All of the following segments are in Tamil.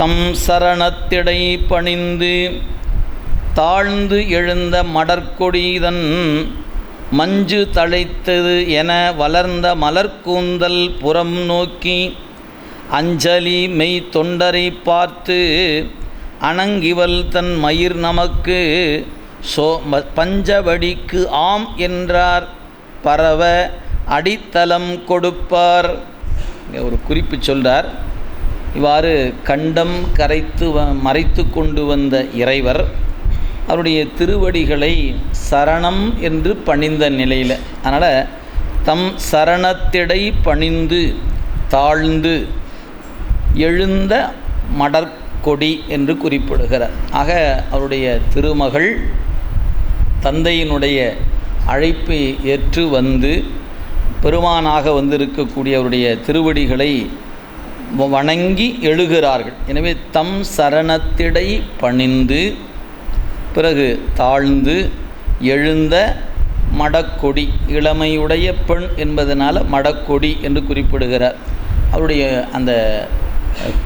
தம் சரணத்திடை பணிந்து தாழ்ந்து எழுந்த மடற்கொடிதன் மஞ்சு தழைத்தது என வளர்ந்த மலர்கூந்தல் புறம் நோக்கி அஞ்சலி மெய் தொண்டரை பார்த்து அணங்கிவல் தன் மயிர் நமக்கு சோ ம- பஞ்சவடிக்கு ஆம் என்றார். பரவ அடித்தளம் கொடுப்பார். ஒரு குறிப்பு சொல்கிறார் இவ்வாறு கண்டம் கரைத்து வ மறைத்து கொண்டு வந்த இறைவர் அவருடைய திருவடிகளை சரணம் என்று பணிந்த நிலையில் அதனால் தம் சரணத்திடை பணிந்து தாழ்ந்து எழுந்த மடற்கொடி என்று குறிப்பிடுகிறார். ஆக அவருடைய திருமகள் தந்தையினுடைய அழைப்பை ஏற்று வந்து பெருமானாக வந்திருக்கக்கூடிய அவருடைய திருவடிகளை வணங்கி எழுகிறார்கள். எனவே தம் சரணத்திடை பணிந்து பிறகு தாழ்ந்து எழுந்த மடக்கொடி இளமையுடைய பெண் என்பதனால் மடக்கொடி என்று குறிப்பிடுகிறார். அவருடைய அந்த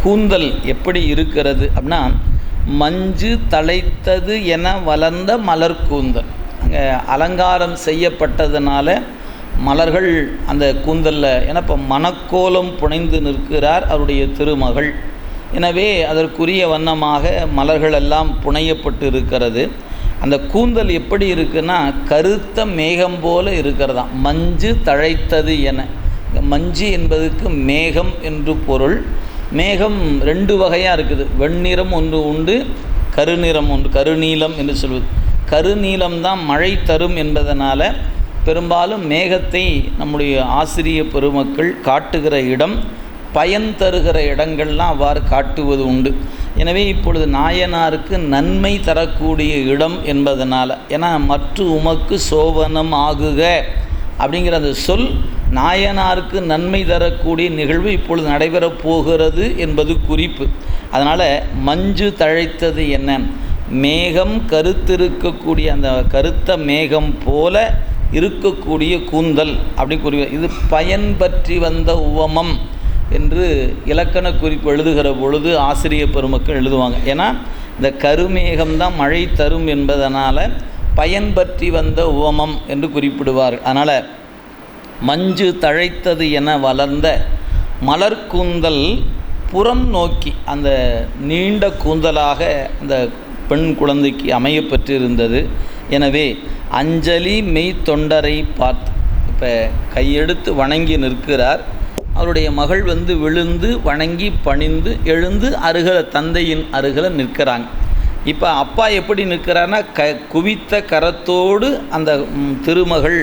கூந்தல் எப்படி இருக்கிறது அப்படின்னா மஞ்சு தழைத்தது என வளர்ந்த மலர் கூந்தல். அங்கே அலங்காரம் செய்யப்பட்டதுனால மலர்கள் அந்த கூந்தலில். ஏன்னா இப்போ மணக்கோலம் புனைந்து நிற்கிறார் அவருடைய திருமகள். எனவே அதற்குரிய வண்ணமாக மலர்கள் எல்லாம் புனையப்பட்டு இருக்கிறது அந்த கூந்தல் எப்படி இருக்குன்னா கருத்த மேகம் போல இருக்கிறதாம். மஞ்சு தழைத்தது என. மஞ்சு என்பதுக்கு மேகம் என்று பொருள். மேகம் ரெண்டு வகையாக இருக்குது. வெண்ணிறம் ஒன்று உண்டு கருநிறம் ஒன்று கருநீலம் என்று சொல்வது. கருநீலம் தான் மழை தரும் என்பதனால் பெரும்பாலும் மேகத்தை நம்முடைய ஆசிரிய பெருமக்கள் காட்டுகிற இடம் பயன் தருகிற இடங்கள்லாம் அவ்வாறு காட்டுவது உண்டு. எனவே இப்பொழுது நாயனாருக்கு நன்மை தரக்கூடிய இடம் என்பதனால் ஏன்னா மற்ற உமக்கு சோபனம் ஆகுக அப்படிங்கிற அந்த சொல் நாயனாருக்கு நன்மை தரக்கூடிய நிகழ்வு இப்பொழுது நடைபெறப் போகிறது என்பது குறிப்பு. அதனால் மஞ்சு தழைத்தது என்ன? மேகம் கருத்திருக்கக்கூடிய அந்த கருத்த மேகம் போல இருக்கக்கூடிய கூந்தல் அப்படி கூறி இது பயன் பற்றி வந்த உவமம் என்று இலக்கண குறிப்பு எழுதுகிற பொழுது ஆசிரிய பெருமக்கள் எழுதுவாங்க. ஏன்னா இந்த கருமேகம்தான் மழை தரும் என்பதனால் பயன் பற்றி வந்த உவமம் என்று குறிப்பிடுவார். அதனால் மஞ்சு தழைத்தது என வளர்ந்த மலர் கூந்தல் புறம் நோக்கி அந்த நீண்ட கூந்தலாக அந்த பெண் குழந்தைக்கு அமைய பெற்றிருந்தது. எனவே அஞ்சலி மெய் தொண்டரை பார்த்து இப்போ கையெடுத்து வணங்கி நிற்கிறார். அவருடைய மகள் வந்து விழுந்து வணங்கி பணிந்து எழுந்து அருகில தந்தையின் அருகில நிற்கிறாங்க. இப்போ அப்பா எப்படி நிற்கிறான்னா க குவித்த கரத்தோடு அந்த திருமகள்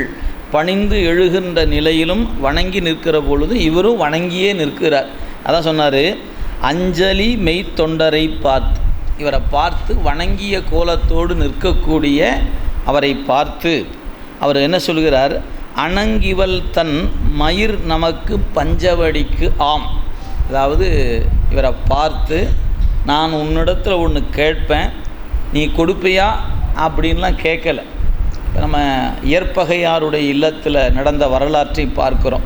பணிந்து எழுகின்ற நிலையிலும் வணங்கி நிற்கிற பொழுது இவரும் வணங்கியே நிற்கிறார். அதான் சொன்னார் அஞ்சலி மெய் தொண்டரை பார்த்து. இவரை பார்த்து வணங்கிய கோலத்தோடு நிற்கக்கூடிய அவரை பார்த்து அவர் என்ன சொல்கிறார்? அணங்கிவல் தன் மயிர் நமக்கு பஞ்சவடிக்கு ஆம். அதாவது இவரை பார்த்து நான் உன்னிடத்தில் ஒன்று கேட்பேன் நீ கொடுப்பியா? அப்படின்லாம் கேட்கல. நம்ம இயற்பகையாருடைய இல்லத்தில் நடந்த வரலாற்றை பார்க்குறோம்.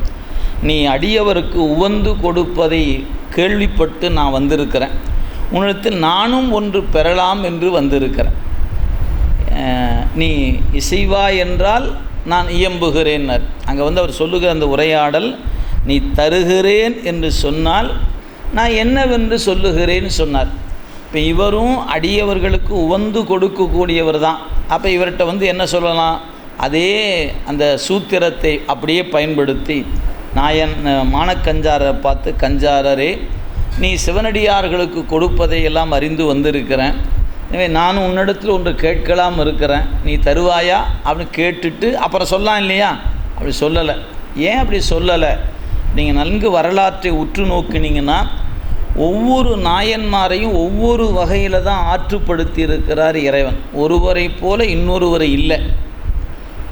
நீ அடியவருக்கு உவந்து கொடுப்பதை கேள்விப்பட்டு நான் வந்திருக்கிறேன். உன்னிடத்தில் நானும் ஒன்று பெறலாம் என்று வந்திருக்கிறேன். நீ இசைவா என்றால் நான் இயம்புகிறேன் அங்கே வந்து அவர் சொல்லுகிற அந்த உரையாடல் நீ தருகிறேன் என்று சொன்னால் நான் என்னவென்று சொல்லுகிறேன்னு சொன்னார். இப்போ இவரும் அடியவர்களுக்கு உவந்து கொடுக்கக்கூடியவர் தான். அப்போ இவர்கிட்ட வந்து என்ன சொல்லலாம்? அதே அந்த சூத்திரத்தை அப்படியே பயன்படுத்தி நாயன் என் மானக்கஞ்சாரை பார்த்து கஞ்சாரரே நீ சிவனடியார்களுக்கு கொடுப்பதை எல்லாம் அறிந்து வந்திருக்கிறேன். எனவே நானும் உன்னிடத்தில் ஒன்று கேட்கலாம் இருக்கிறேன். நீ தருவாயா? அப்படின்னு கேட்டுட்டு அப்புறம் சொல்லலாம் இல்லையா? அப்படி சொல்லலை. ஏன் அப்படி சொல்லலை? நீங்கள் நன்கு வரலாற்றை உற்று நோக்கினீங்கன்னா ஒவ்வொரு நாயன்மாரையும் ஒவ்வொரு வகையில் தான் ஆற்றுப்படுத்தி இருக்கிறார் இறைவன். ஒருவரை போல இன்னொருவரை இல்லை.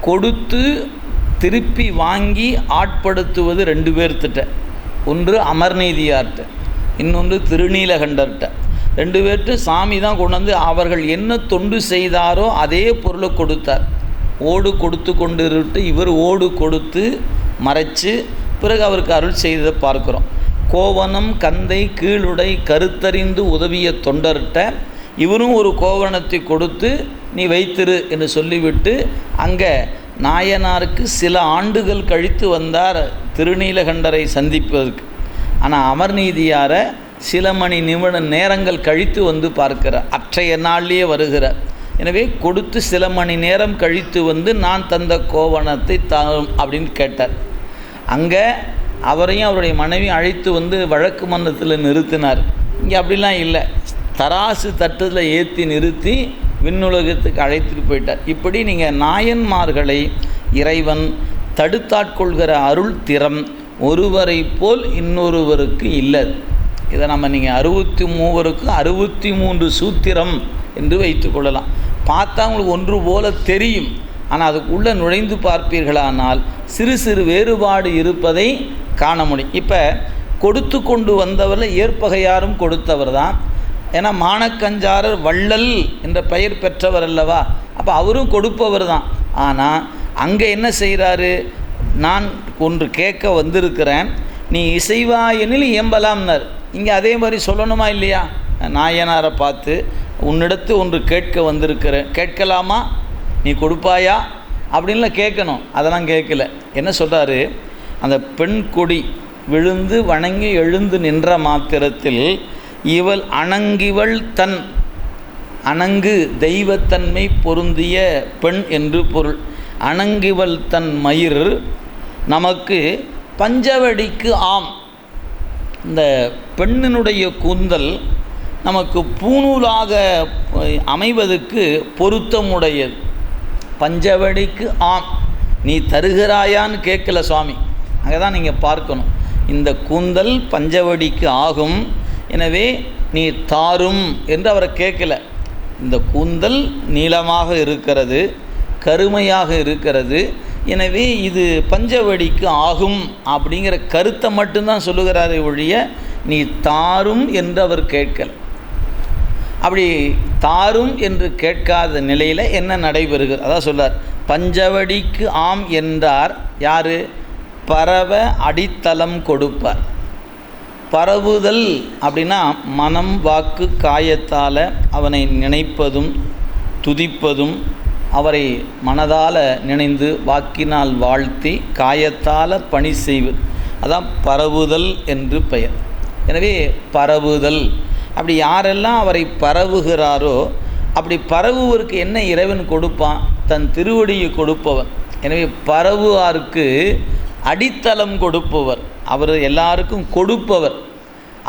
கொடுத்து திருப்பி வாங்கி ஆட்படுத்துவது ரெண்டு பேர்த்திட்ட. ஒன்று அமர்நீதியார்கிட்ட இன்னொன்று திருநீலகண்டர்கிட்ட. ரெண்டு பேர்ட்டு சாமி தான் கொண்டு வந்து அவர்கள் என்ன தொண்டு செய்தாரோ அதே பொருளை கொடுத்தார். ஓடு கொடுத்து கொண்டு இவர் ஓடு கொடுத்து மறைச்சு பிறகு அவருக்கு அருள் செய்ததை பார்க்குறோம். கோவணம் கந்தை கீழுடை கருத்தறிந்து உதவிய தொண்டர்கிட்ட இவரும் ஒரு கோவணத்தை கொடுத்து நீ வைத்திரு என்று சொல்லிவிட்டு அங்கே நாயனாருக்கு சில ஆண்டுகள் கழித்து வந்தார் திருநீலகண்டரை சந்திப்பதற்கு. ஆனால் அமர்நீதியாரை சில மணி நிமிட நேரங்கள் கழித்து வந்து பார்க்கிறார். அற்றைய நாள்லேயே வருகிறார். எனவே கொடுத்து சில மணி நேரம் கழித்து வந்து நான் தந்த கோவணத்தை தாரும் அப்படின்னு கேட்டார். அங்கே அவரையும் அவருடைய மனைவி அழைத்து வந்து வழக்கு மன்றத்தில் நிறுத்தினார். இங்கே அப்படிலாம் இல்லை. தராசு தட்டத்தில் ஏற்றி நிறுத்தி விண்ணுலகத்துக்கு அழைத்துட்டு போயிட்டார். இப்படி நீங்கள் நாயன்மார்களை இறைவன் தடுத்தாட்கொள்கிற அருள் திறம் ஒருவரை போல் இன்னொருவருக்கு இல்லை இதை நம்ம நீங்கள் அறுபத்தி மூவருக்கு அறுபத்தி மூன்று சூத்திரம் என்று வைத்துக்கொள்ளலாம் பார்த்தா உங்களுக்கு ஒன்று போல தெரியும். ஆனால் அதுக்குள்ளே நுழைந்து பார்ப்பீர்களானால் சிறு சிறு வேறுபாடு இருப்பதை காண முடியும். இப்போ கொடுத்து கொண்டு வந்தவரில் ஏற்பகையாரும் கொடுத்தவர் தான். ஏன்னா மானக்கஞ்சாரர் வள்ளல் என்ற பெயர் பெற்றவர் அல்லவா? அப்போ அவரும் கொடுப்பவர் தான். ஆனால் அங்கே என்ன செய்கிறாரு? நான் ஒன்று கேட்க வந்திருக்கிறேன் நீ இசைவாயெனில் இயம்பலாம்னார். இங்கே அதே மாதிரி சொல்லணுமா இல்லையா? நாயனாரை பார்த்து உன்னிடத்து ஒன்று கேட்க வந்திருக்கிறேன். கேட்கலாமா? நீ கொடுப்பாயா? அப்படின்லாம் கேட்கணும். அதெல்லாம் கேட்கல. என்ன சொல்கிறாரு அந்த பெண் கொடி விழுந்து வணங்கி எழுந்து நின்ற மாத்திரத்தில் இவள் அணங்கிவள் தன் அணங்கு தெய்வத்தன்மை பொருந்திய பெண் என்று பொருள். அணங்கிவள் தன் மயிர் நமக்கு பஞ்சவடிக்கு ஆம். இந்த பெண்ணினுடைய கூந்தல் நமக்கு பூணூலாக அமைவதற்கு பொருத்தமுடையது. பஞ்சவடிக்கு ஆம். நீ தருகிறாயான்னு கேட்கல சுவாமி. அங்கே தான் நீங்கள் பார்க்கணும். இந்த கூந்தல் பஞ்சவடிக்கு ஆகும். எனவே நீ தாரும் என்று அவரை கேட்கல. இந்த கூந்தல் நீளமாக இருக்கிறது கருமையாக இருக்கிறது எனவே இது பஞ்சவடிக்கு ஆகும் அப்படிங்கிற கருத்தை மட்டும்தான் சொல்லுகிறாரே ஒழிய நீ தாரும் என்று அவர் கேட்கல. அப்படி தாரும் என்று கேட்காத நிலையில் என்ன நடைபெறுகிறது? அதான் சொல்றார் பஞ்சவடிக்கு ஆம் என்றார் யார்? பரவ அடித்தளம் கொடுப்பார். பரவுதல் அப்படின்னா மனம் வாக்கு காயத்தால் அவனை நினைப்பதும் துதிப்பதும் அவரை மனதால் நினைந்து வாக்கினால் வாழ்த்தி காயத்தால் பணி செய்வது அதான் பரவுதல் என்று பெயர். எனவே பரவுதல். அப்படி யாரெல்லாம் அவரை பரவுகிறாரோ அப்படி பரவுவருக்கு என்ன இறைவன் கொடுப்பான்? தன் திருவடியை கொடுப்பவன் எனவே பரவுவாருக்கு அடித்தளம் கொடுப்பவர். அவர் எல்லாருக்கும் கொடுப்பவர்.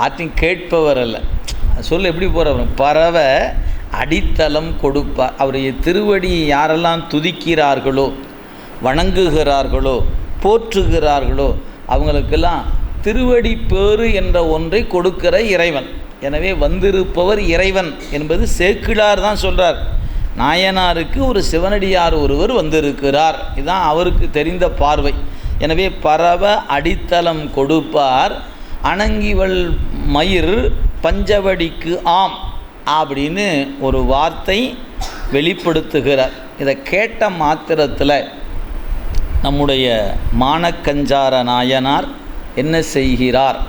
ஆற்றையும் கேட்பவர் அல்ல. சொல் எப்படி போகிறவர் பரவ அடித்தளம் கொடுப்பார் அவருடைய திருவடியை யாரெல்லாம் துதிக்கிறார்களோ வணங்குகிறார்களோ போற்றுகிறார்களோ அவங்களுக்கெல்லாம் திருவடி பேறு என்ற ஒன்றை கொடுக்கிற இறைவன். எனவே வந்திருப்பவர் இறைவன் என்பது சேக்கிழார் தான் சொல்கிறார் நாயனாருக்கு ஒரு சிவனடியார் ஒருவர் வந்திருக்கிறார். இதுதான் அவருக்கு தெரிந்த பார்வை. எனவே பரவ அடித்தளம் கொடுப்பார். அணங்கிவள் மயிர் பஞ்சவடிக்கு ஆம். அப்படின்னு ஒரு வார்த்தை வெளிப்படுத்துகிறார். இதை கேட்ட மாத்திரத்தில் நம்முடைய மானக்கஞ்சார நாயனார் என்ன செய்கிறார்?